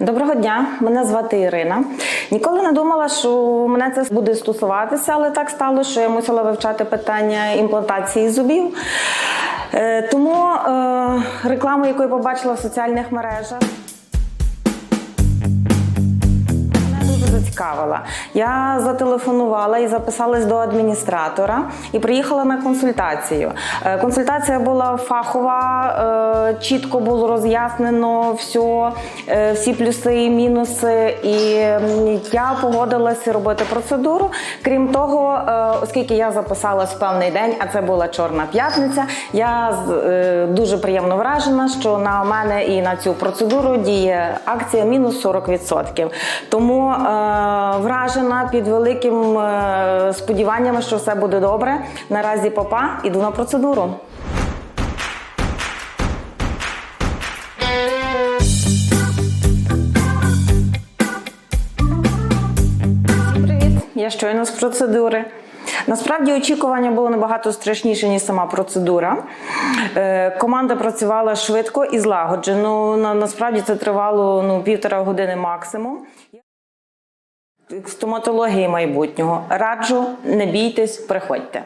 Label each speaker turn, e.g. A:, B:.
A: Доброго дня, мене звати Ірина. Ніколи не думала, що мене це буде стосуватися, але так стало, що я мусила вивчати питання імплантації зубів. Е, Тому е, рекламу, яку я побачила в соціальних мережах. Мене зацікавила. Я зателефонувала і записалась до адміністратора і приїхала на консультацію. Е, Консультація була фахова, е, чітко було роз'яснено все, всі плюси і мінуси. І я погодилася робити процедуру. Крім того, е, оскільки я записалась в певний день, а це була чорна п'ятниця, я дуже приємно вражена, що на мене і на цю процедуру діє акція мінус 40%. Тому вражена під великим е, сподіваннями, що все буде добре. Наразі папа іду на процедуру. Я щойно з процедури. Насправді очікування було набагато страшніше, ніж сама процедура. Е, команда працювала швидко і злагоджено. На, насправді це тривало ну, півтора години максимум. Стоматології майбутнього. Раджу, не бійтесь, приходьте.